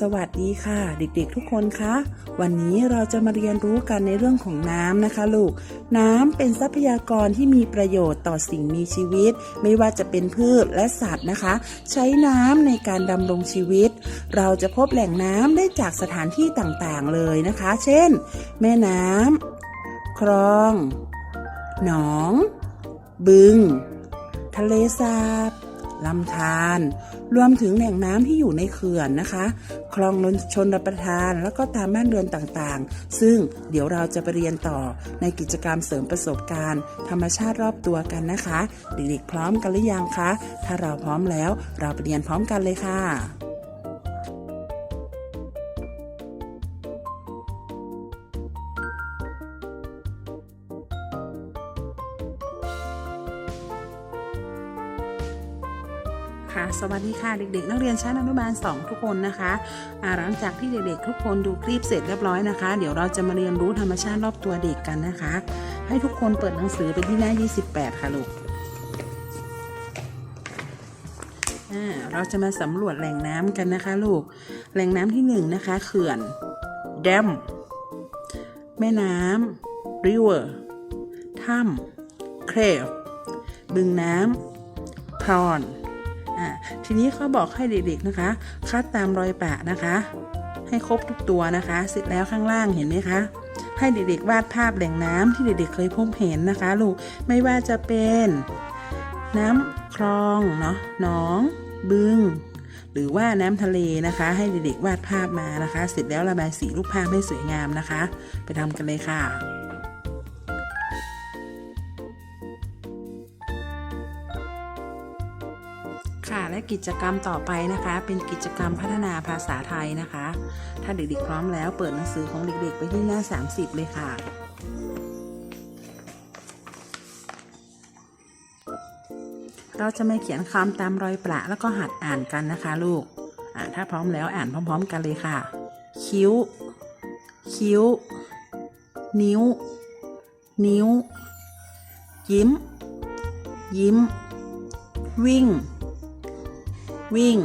สวัสดีค่ะ เด็กๆทุกคนคะวันนี้เราจะมาเรียนรู้กันในเรื่องของน้ำนะคะลูก น้ำเป็นทรัพยากรที่มีประโยชน์ต่อสิ่งมีชีวิต ไม่ว่าจะเป็นพืชและสัตว์นะคะ ใช้น้ำในการดำรงชีวิต เราจะพบแหล่งน้ำได้จากสถานที่ต่างๆเลยนะคะ เช่น แม่น้ำคลอง หนอง บึง ทะเลสาบ ลำธารรวมถึงแหล่งน้ำที่อยู่ในเขื่อนนะคะ คลองนนชนรับประทาน แล้วก็ตามบ้านเรือนต่างๆ ซึ่งเดี๋ยวเราจะไปเรียนต่อในกิจกรรมเสริมประสบการณ์ ธรรมชาติรอบตัวกันนะคะ เด็กๆพร้อมกันหรือยังคะ ถ้าเราพร้อมแล้วเราไปเรียนพร้อมกันเลยค่ะ ค่ะ สวัสดีค่ะเด็กๆ นักเรียนชั้นอนุบาล 2 ทุกคนนะคะอ่าหลังจากที่เด็กๆ ทุกคนดูคลิปเสร็จเรียบร้อยนะคะ เดี๋ยวเราจะมาเรียนรู้ธรรมชาติรอบตัวเด็กกันนะคะ ให้ทุกคนเปิดหนังสือไปที่หน้า 28 ค่ะลูกเราจะมาสำรวจแหล่งน้ำกันนะคะลูก แหล่งน้ำที่หนึ่งนะคะเขื่อน dam แม่น้ำ river ถ้ำ cave บึงน้ำ pond อ่าทีนี้เขาบอกให้เด็กๆนะคะ คัดตามรอยปะนะคะ ให้ครบทุกตัวนะคะ เสร็จแล้วข้างล่างเห็นไหมคะให้เด็กๆวาดภาพแหล่งน้ำที่เด็กๆเคยพบเห็นนะคะ ลูกไม่ว่าจะเป็น น้ำคลองเนาะหนอง บึง หรือว่าน้ำทะเลนะคะ ให้เด็กๆวาดภาพมานะคะ เสร็จแล้วระบายสีรูปภาพให้สวยงามนะคะ ไปทำกันเลยค่ะ ค่ะ และกิจกรรมต่อไปนะคะ เป็นกิจกรรมพัฒนาภาษาไทยนะคะ ถ้าเด็กๆพร้อมแล้วเปิดหนังสือของเด็กๆ ไปที่หน้า 30 เลยค่ะ เราจะมาเขียนคำตามรอยประแล้วก็หัดอ่านกันนะคะลูกถ้าพร้อมแล้วอ่านพร้อม ๆ กันเลยค่ะ คิ้ว คิ้ว นิ้ว นิ้ว ยิ้ม ยิ้ม วิ่ง วิ่ง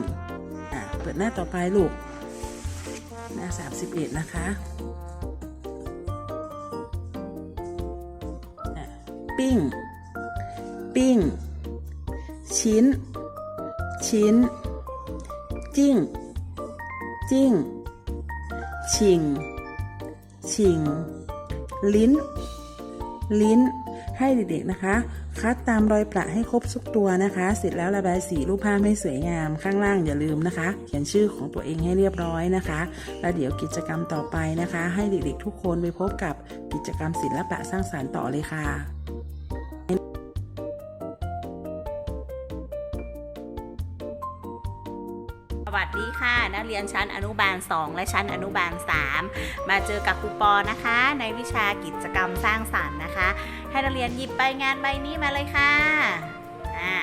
เปิดหน้าต่อไปลูก หน้า 31 นะคะอะปิ้ง ปิ้ง ชิ้น ชิ้น จิ้ง จิ้ง ชิง ชิง ลิ้น ลิ้น ให้เด็กๆนะคะ คัดตามรอยประให้ครบทุกตัวนะคะ เสร็จแล้วระบายสีรูปภาพให้สวยงามข้างล่างอย่าลืมนะคะ เขียนชื่อของตัวเองให้เรียบร้อยนะคะ แล้วเดี๋ยวกิจกรรมต่อไปนะคะ ให้เด็กๆทุกคนไปพบกับกิจกรรมศิลปะสร้างสารรค์ต่อเลยค่ะสวัสดีค่ะ นักเรียนชั้นอนุบาล 2 และชั้นอนุบาล 3 มาเจอกับครูปอนะคะ ในวิชากิจกรรมสร้างสรรค์นะคะให้นักเรียนหยิบใบงานใบนี้มาเลยค่ะอ่า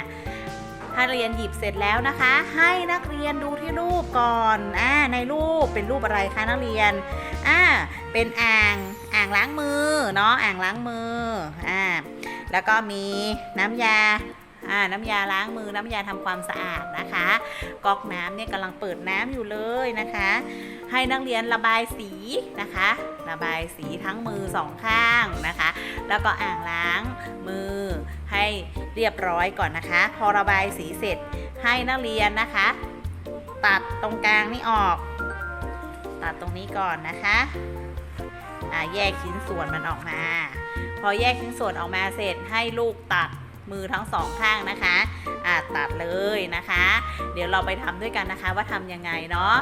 ถ้าเรียนหยิบเสร็จแล้วนะคะ ให้นักเรียนดูที่รูปก่อนอ่าในรูปเป็นรูปอะไรคะนักเรียนอ่าเป็นอ่างอ่างล้างมือเนาะอ่างล้างมืออ่าแล้วก็มีน้ำยาอ่าน้ำยาล้างมือน้ำยาทำความสะอาดนะคะก๊อกน้ำเนี่ยกำลังเปิดน้ำอยู่เลยนะคะ ให้นักเรียนระบายสีนะคะ ระบายสีทั้งมือสองข้างนะคะ แล้วก็อ่างล้างมือให้เรียบร้อยก่อนนะคะ พอระบายสีเสร็จให้นักเรียนนะคะ ตัดตรงกลางนี่ออก ตัดตรงนี้ก่อนนะคะอ่าแยกชิ้นส่วนมันออกมา พอแยกชิ้นส่วนออกมาเสร็จให้ลูกตัดมือทั้งสองข้างนะคะอ่าตัดเลยนะคะ เดี๋ยวเราไปทำด้วยกันนะคะว่าทำยังไงเนาะ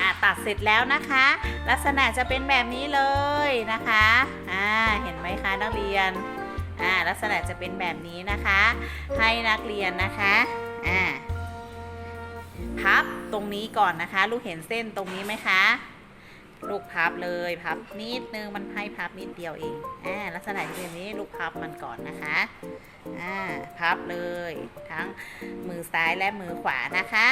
อ่าตัดเสร็จแล้วนะคะ ลักษณะจะเป็นแบบนี้เลยนะคะอ่าเห็นไหมคะนักเรียนอ่าลักษณะจะเป็นแบบนี้นะคะ ให้นักเรียนนะคะอ่าพับตรงนี้ก่อนนะคะ ลูกเห็นเส้นตรงนี้ไหมคะลูกพับเลยพับนิดนึงมันให้พับนิดเดียวเองอ่าลักษณะเป็นแบบนี้ลูกพับมันก่อนนะคะอ่าพับเลยทั้งมือซ้ายและมือขวานะคะ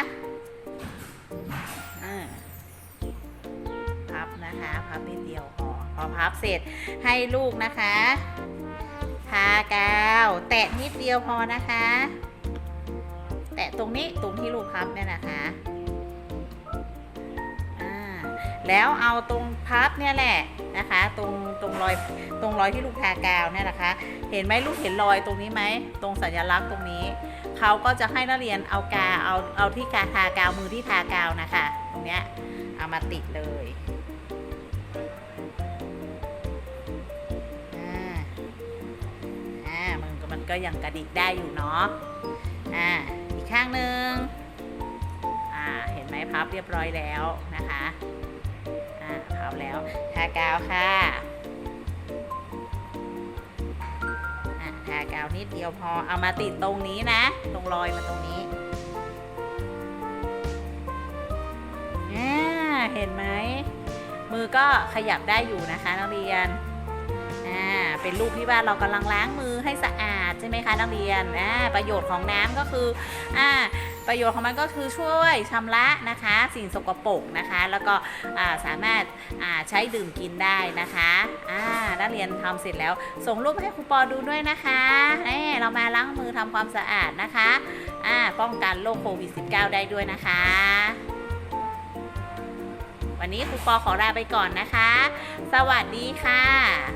นะคะพับนิดเดียวพอพอพับเสร็จให้ลูกนะคะทากาวแตะนิดเดียวพอนะคะ แตะตรงนี้ตรงที่ลูกพับเนี่ยนะคะแล้วเอาตรงพับเนี่ยแหละนะคะ ตรงตรงรอยตรงรอยที่ลูกทากาวเนี่ยนะคะ เห็นไหมลูกเห็นรอยตรงนี้ไหมตรงสัญลักษณ์ตรงนี้เขาก็จะให้นักเรียนเอากาเอาเอาที่กาทากาวมือที่ทากาวนะคะ ตรงเนี้ยเอามาติดเลย ก็ยังกระดิกได้อยู่เนาะอ่าอีกข้างหนึ่งอ่าเห็นไหมพับเรียบร้อยแล้วนะคะอ่าพับแล้วทากาวค่ะอะทากาวนิดเดียวพอเอามาติดตรงนี้นะ ตรงรอยมาตรงนี้อ่าเห็นไหมมือก็ขยับได้อยู่นะคะนักเรียน อ่า เป็นรูปที่ว่าเรากำลังล้างมือให้สะอาด ช่ไหมคะนักเรียนอ่าประโยชน์ของน้ำก็คืออ่าประโยชน์ของมันก็คือช่วยชำระนะคะ สิ่งสกปรกนะคะ แล้วก็สามารถาใช้ดื่มกินได้นะคะอ่านักเรียนทำเสร็จแล้ว ส่งรูปให้ครูปอดูด้วยนะคะเรามาล้างมือทำความสะอาดนะคะอ่าป้องกันโรคโควิด -19 ได้ด้วยนะคะ วันนี้ครูปอขอลาไปก่อนนะคะ สวัสดีค่ะ